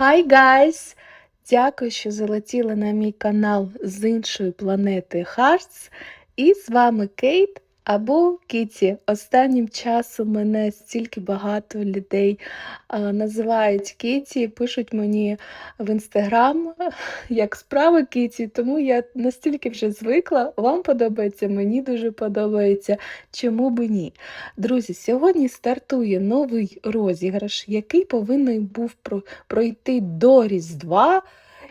Hi guys! Дякую, що залетіли на мій канал з іншої планети Hearts. І з вами Кейт або Кіті. Останнім часом мене стільки багато людей називають Кіті, пишуть мені в інстаграм, як справи Кіті, тому я настільки вже звикла. Вам подобається, мені дуже подобається. Чому би ні? Друзі, сьогодні стартує новий розіграш, який повинен був пройти до Різдва.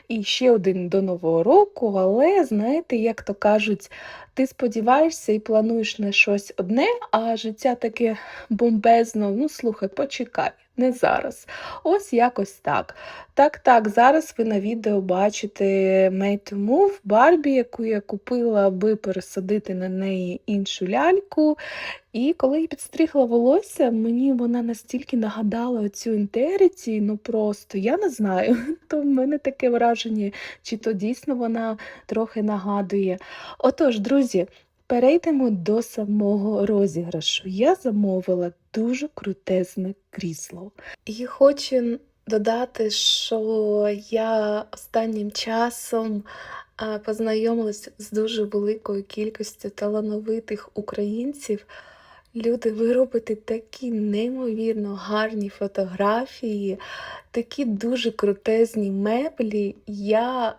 І ще один до Нового року, але знаєте, як то кажуть, ти сподіваєшся і плануєш на щось одне, а життя таке бомбезно. Ну, слухай, почекай, не зараз. Ось якось так. Так, так, зараз ви на відео бачите Made to Move Барбі, яку я купила, аби пересадити на неї іншу ляльку. І коли я підстригла волосся, мені вона настільки нагадала оцю інтериті, ну просто я не знаю. То в мене таке враження, чи то дійсно вона трохи нагадує. Отож, друзі, перейдемо до самого розіграшу. Я замовила дуже крутезне крісло. І хочу додати, що я останнім часом познайомилася з дуже великою кількістю талановитих українців. Люди, ви робите такі неймовірно гарні фотографії, такі дуже крутезні меблі. Я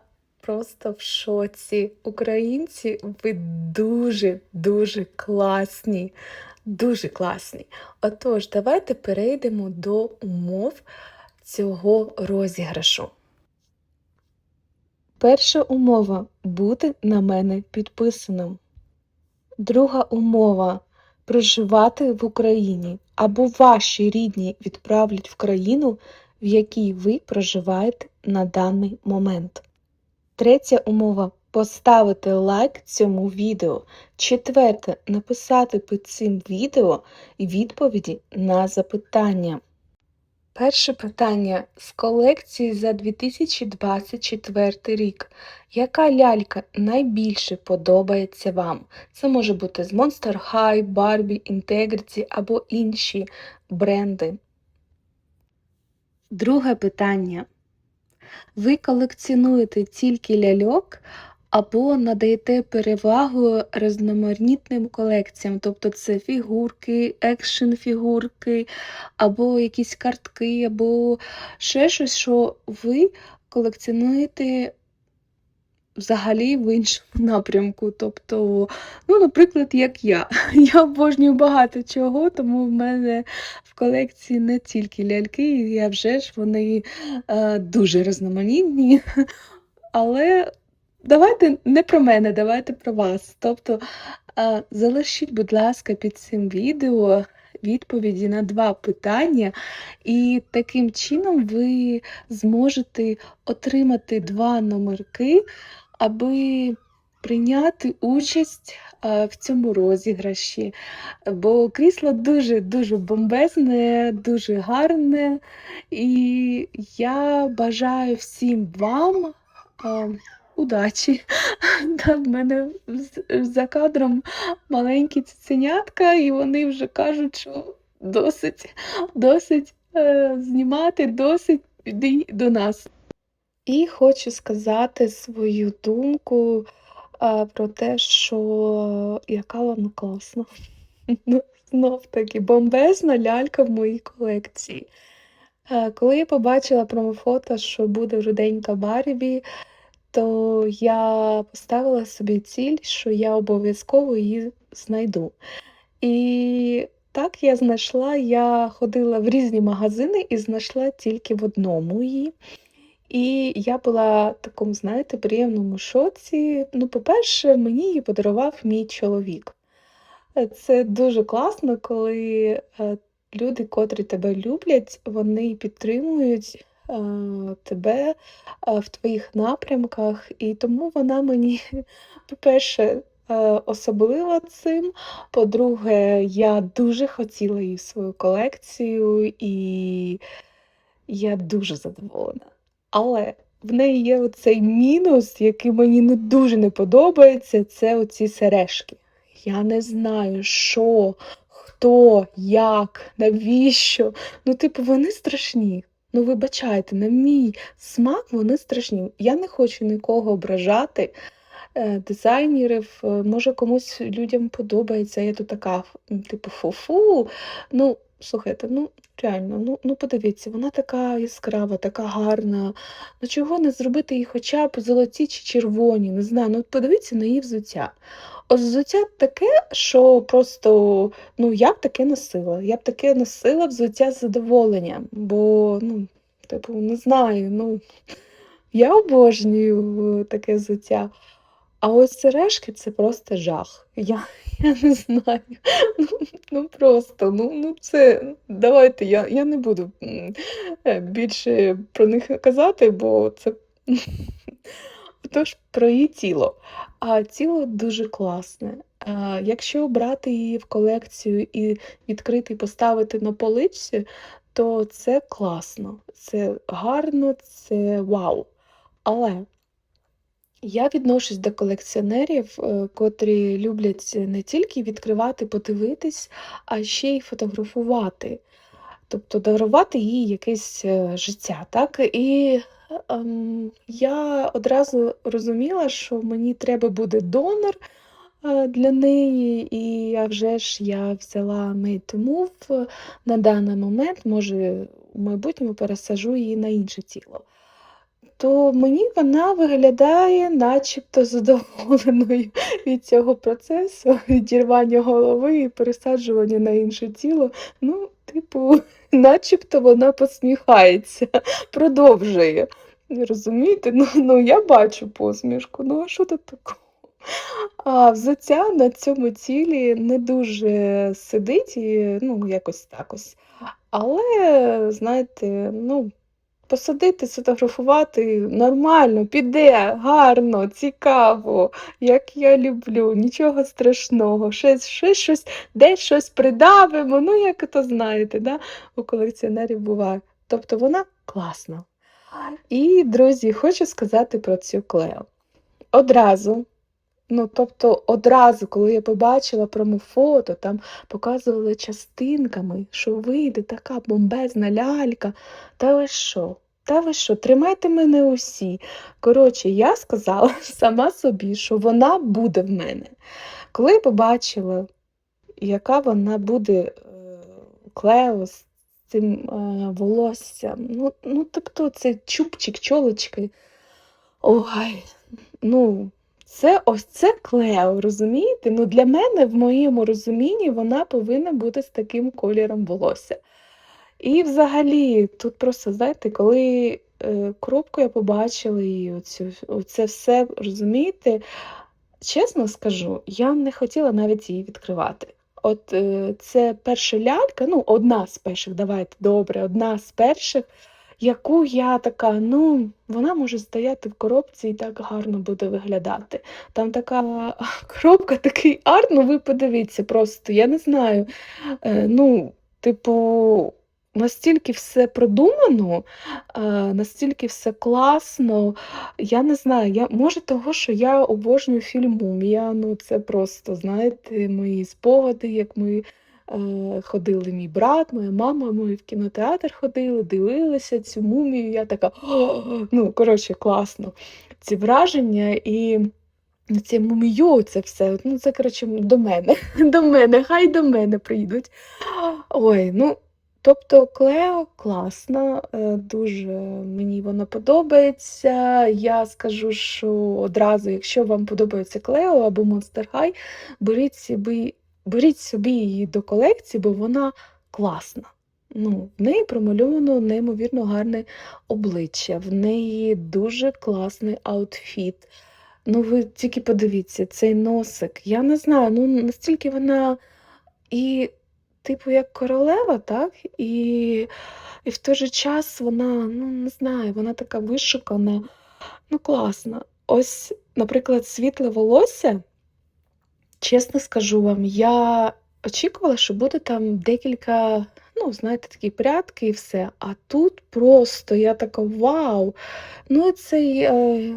просто в шоці. Українці, ви дуже-дуже класні. Дуже класні. Отож, давайте перейдемо до умов цього розіграшу. Перша умова бути на мене підписаним. Друга умова проживати в Україні або ваші рідні відправлять в країну, в якій ви проживаєте на даний момент. Третя умова поставити лайк цьому відео. Четверте написати під цим відео відповіді на запитання. Перше питання з колекції за 2024 рік. Яка лялька найбільше подобається вам? Це може бути з Monster High, Barbie, Integrity або інші бренди. Друге питання. Ви колекціонуєте тільки ляльок або надаєте перевагу різноманітним колекціям, тобто це фігурки, екшн фігурки, або якісь картки, або ще щось, що ви колекціонуєте взагалі в іншому напрямку. Тобто, ну, наприклад, як я. Я обожнюю багато чого, тому в мене в колекції не тільки ляльки, і вже ж вони е, дуже різноманітні. Але давайте не про мене, давайте про вас. Тобто, е, залишіть, будь ласка, під цим відео відповіді на два питання, і таким чином ви зможете отримати два номерки, аби прийняти участь в цьому розіграші. Бо крісло дуже-дуже бомбезне, дуже гарне. І я бажаю всім вам удачі. Та в мене за кадром маленькі цуценятка, і вони вже кажуть, що досить, досить е, знімати, досить іди до нас. І хочу сказати свою думку а, про те, що яка вона класна. Ну, знов таки, бомбезна лялька в моїй колекції. Е, Коли я побачила промофото, що буде руденька Барбі, то я поставила собі ціль, що я обов'язково її знайду. І так я знайшла, я ходила в різні магазини і знайшла тільки в одному її. І я була в такому, знаєте, приємному шоці. Ну, по-перше, мені її подарував мій чоловік. Е, Це дуже класно, коли е, люди, котрі тебе люблять, вони підтримують е, тебе в твоїх напрямках. І тому вона мені, по-перше, особлива цим. По-друге, я дуже хотіла її в свою колекцію, і я дуже задоволена. Але в неї є оцей мінус, який мені не дуже не подобається, це оці сережки. Я не знаю, що, хто, як, навіщо. Ну, типу, вони страшні. Ну, вибачайте, на мій смак вони страшні. Я не хочу нікого ображати, е, дизайнерів. Е, може, комусь людям подобається. Я тут така, типу, фу-фу. Ну, слухайте, ну реально, ну, ну подивіться, вона така яскрава, така гарна. Ну чого не зробити її хоча б золоті чи червоні? Не знаю. Ну, подивіться на її взуття. От взуття таке, що просто, ну, я б таке носила. Я б таке носила взуття з задоволенням, бо, ну, типу, не знаю, ну, я обожнюю таке взуття. А ось сережки це просто жах. Я я не знаю. Ну ну просто, ну ну це давайте я я не буду, е, більше про них казати, бо це Отож, про її тіло. А тіло дуже класне. А, якщо брати її в колекцію і відкрити і поставити на поличці, то це класно, це гарно, це вау. Але я відношусь до колекціонерів, е, котрі люблять не тільки відкривати, подивитись, а ще й фотографувати, тобто дарувати їй якесь е, життя. Так? І ем, я одразу розуміла, що мені треба буде донор е, для неї, і а вже ж я взяла Made to Move на даний момент, може, в майбутньому пересажу її на інше тіло то мені вона виглядає начебто задоволеною від цього процесу, відірвання голови і пересаджування на інше тіло. Ну, типу, начебто вона посміхається, продовжує. Розумієте? Ну, ну я бачу посмішку, ну а що тут такого? А взуття на цьому тілі не дуже сидить і ну, якось так ось. Але, знаєте, ну, Посадити, сфотографувати нормально, піде, гарно, цікаво, як я люблю, нічого страшного. Ще, ще щось, десь щось придавимо, ну, як то знаєте, да? у колекціонерів буває. Тобто вона класна. І, друзі, хочу сказати про цю клео. Одразу, ну, тобто, одразу, коли я побачила промофото, там показували частинками, що вийде така бомбезна лялька. Та ви що? Та ви що, тримайте мене усі. Коротше, я сказала сама собі, що вона буде в мене. Коли я побачила, яка вона буде е, Клео з цим е, волоссям, ну, ну тобто це чубчик, чолочки. Ой, ну, це ось це Клео, розумієте? Ну, Для мене, в моєму розумінні, вона повинна бути з таким кольором волосся. І взагалі, тут просто, знаєте, коли е, коробку я побачила і оцю, оце все, розумієте, чесно скажу, я не хотіла навіть її відкривати. От е, це перша лялька, ну, одна з перших, давайте добре, одна з перших, яку я така, ну, вона може стояти в коробці і так гарно буде виглядати. Там така коробка, такий арт, ну ви подивіться просто, я не знаю. Е, ну, Типу, Настільки все продумано, е, настільки все класно. Я не знаю, я, може того, що я обожнюю фільм «Мумія», ну це просто, знаєте, мої спогади, як ми ходили, мій брат, моя мама, ми в кінотеатр ходили, дивилися цю мумію. Я така, ну, коротше, класно. Ці враження і це мумію, це все. Ну, це, коротше, до мене. До мене, хай до мене прийдуть. Ой, ну. Тобто Клео класна, е, дуже мені вона подобається. Я скажу, що одразу, якщо вам подобається Клео або Monster High, беріть собі беріть собі її до колекції, бо вона класна. Ну, В неї промальовано неймовірно гарне обличчя, в неї дуже класний аутфіт. Ну, ви тільки подивіться, цей носик. Я не знаю, ну настільки вона і типу, як королева, так? І і в той же час вона, ну, не знаю, вона така вишукана, ну, класна. Ось, наприклад, світле волосся, чесно скажу вам, я очікувала, що буде там декілька, ну, знаєте, такі прятки і все. А тут просто я така вау! Ну, цей е,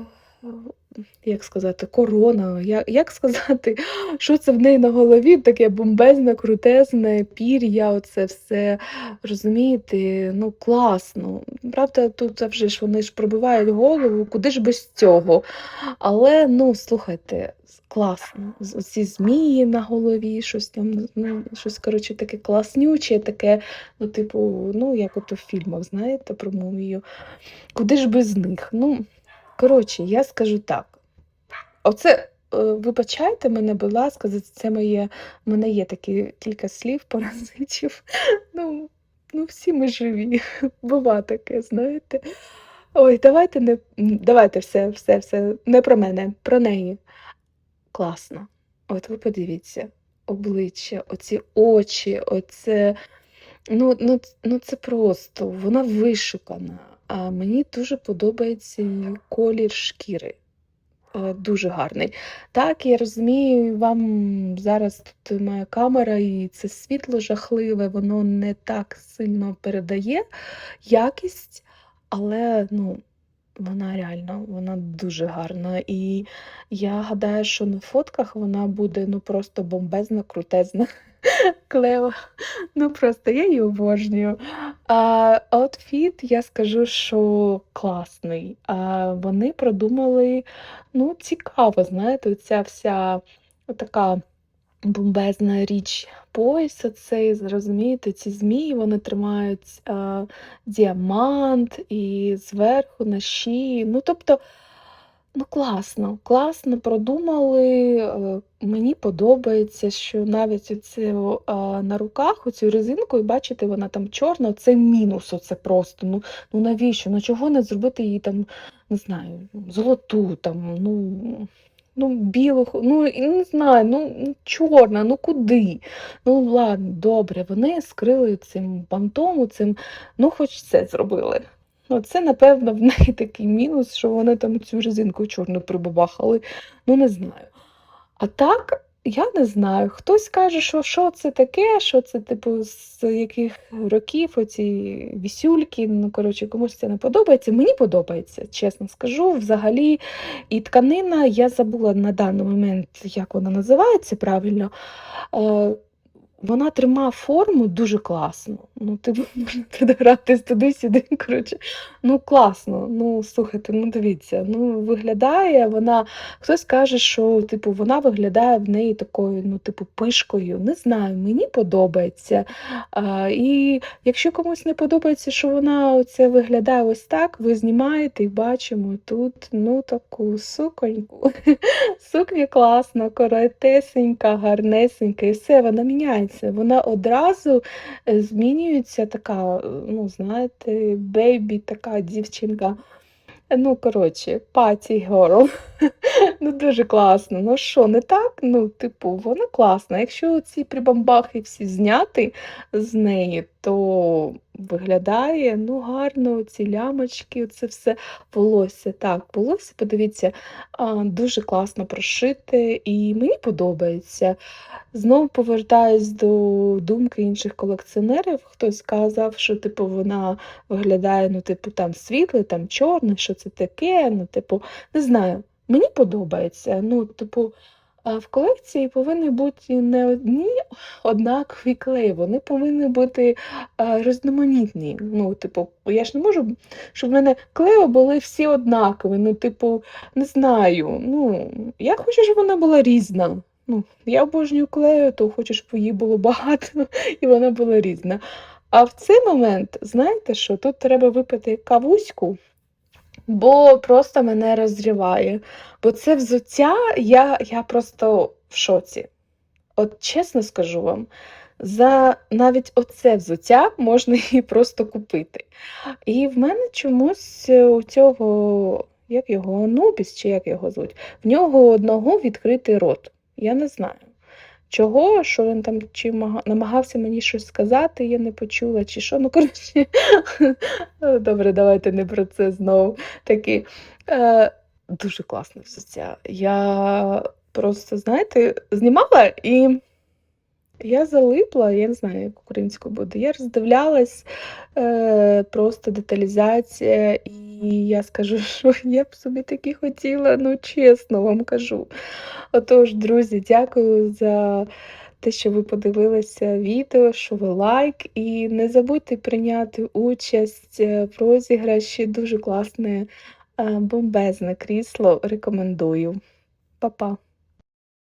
як сказати, корона, я як сказати, що це в неї на голові таке бомбезне, крутезне, пір'я, оце все. Розумієте? Ну, класно. Правда, тут завжди ж вони ж пробивають голову, куди ж без цього. Але, ну, слухайте, класно. Оці змії на голові, щось там, ну, щось, коротше, таке класнюче, таке, ну, типу, ну, як ото в фільмах, знаєте, про мумію. Куди ж без них? Ну, коротше, я скажу так. Оце, е, вибачайте мене, будь ласка, за це моє в мене є такі кілька слів, паразитів. Ну, ну всі ми живі. Бува таке, знаєте. Ой, давайте не давайте все, все, все, не про мене, про неї. Класно. От ви подивіться, обличчя, оці очі, оце, ну, ну, ну це просто, вона вишукана. А мені дуже подобається колір шкіри. Е, Дуже гарний. Так, я розумію, вам зараз тут моя камера, і це світло жахливе, воно не так сильно передає якість, але ну, вона реально, вона дуже гарна. І я гадаю, що на фотках вона буде ну просто бомбезна, крутезна. Клео. Ну просто я її обожнюю. А, аутфіт, я скажу, що класний. А, вони продумали, ну, цікаво, знаєте, ця вся така бомбезна річ пояс оцей, зрозумієте, ці змії, вони тримають а, діамант і зверху на шиї. Ну, тобто, Ну, класно, класно продумали. е, Мені подобається, що навіть а, на руках оцю резинку, і бачите, вона там чорна, це мінус, оце просто. Ну, ну навіщо? Ну чого не зробити її там, не знаю, золоту, там, ну, ну білу, ну не знаю, ну ну, чорна, ну куди? Ну ладно, добре, вони скрили цим бантом, цим, ну хоч це зробили. Ну, це, напевно, в неї такий мінус, що вони там цю резинку чорну прибабахали. Ну, не знаю. А так, я не знаю. Хтось каже, що що це таке, що це, типу, з яких років оці вісюльки. Ну, коротше, комусь це не подобається. Мені подобається, чесно скажу. Взагалі, і тканина, я забула на даний момент, як вона називається правильно. Вона тримає форму дуже класно. Ну, типу, можна підгратись туди-сюди. Коротше. Ну, класно. Ну, слухайте, ну дивіться, ну виглядає вона. Хтось каже, що типу, вона виглядає в неї такою, ну, типу, пишкою. Не знаю, мені подобається. А, і якщо комусь не подобається, що вона оце виглядає ось так, ви знімаєте і бачимо тут ну, таку суконьку. Сукня класна, коротесенька, гарнесенька, і все, вона міняється. Вона одразу е, змінюється така, ну, знаєте, бейбі, така дівчинка. Ну, коротше, паті girl. Ну, дуже класно. Ну що, не так? Ну, типу, вона класна. Якщо ці прибамбахи всі зняти з неї, то виглядає ну, гарно, ці лямочки, це все волосся. Так, волосся, подивіться, дуже класно прошите, і мені подобається. Знову повертаюсь до думки інших колекціонерів. Хтось сказав, що типу, вона виглядає, ну, типу, там світле, там чорне, що це таке. Ну, типу, не знаю. Mені подобається. Ну, типу, в колекції повинні бути не одні однакові клеї, вони повинні бути а, різноманітні. Ну, типу, я ж не можу, щоб в мене клеї були всі однакові. Ну, типу, не знаю. Ну, я хочу, щоб вона була різна. Ну, я обожнюю клею, то хочу, щоб її було багато і вона була різна. А в цей момент, знаєте що, тут треба випити кавуську. Бо просто мене розриває. Бо це взуття, я, я просто в шоці. От чесно скажу вам, за навіть оце взуття можна її просто купити. І в мене чомусь е, у цього, як його, Анубіс, чи як його звуть, в нього одного відкритий рот. Я не знаю. Чого, що він там чи намагався мені щось сказати, я не почула, чи що. Ну, коротше, добре, давайте не про це знову. таки. е, дуже все це. Я просто, знаєте, знімала і я залипла, я не знаю, як українською буде. Я роздивлялась е, просто деталізація і я скажу, що я б собі такі хотіла, ну чесно вам кажу. Отож, друзі, дякую за те, що ви подивилися відео, що ви лайк, і не забудьте прийняти участь е, в розіграші. Дуже класне, е, бомбезне крісло. Рекомендую. Па-па.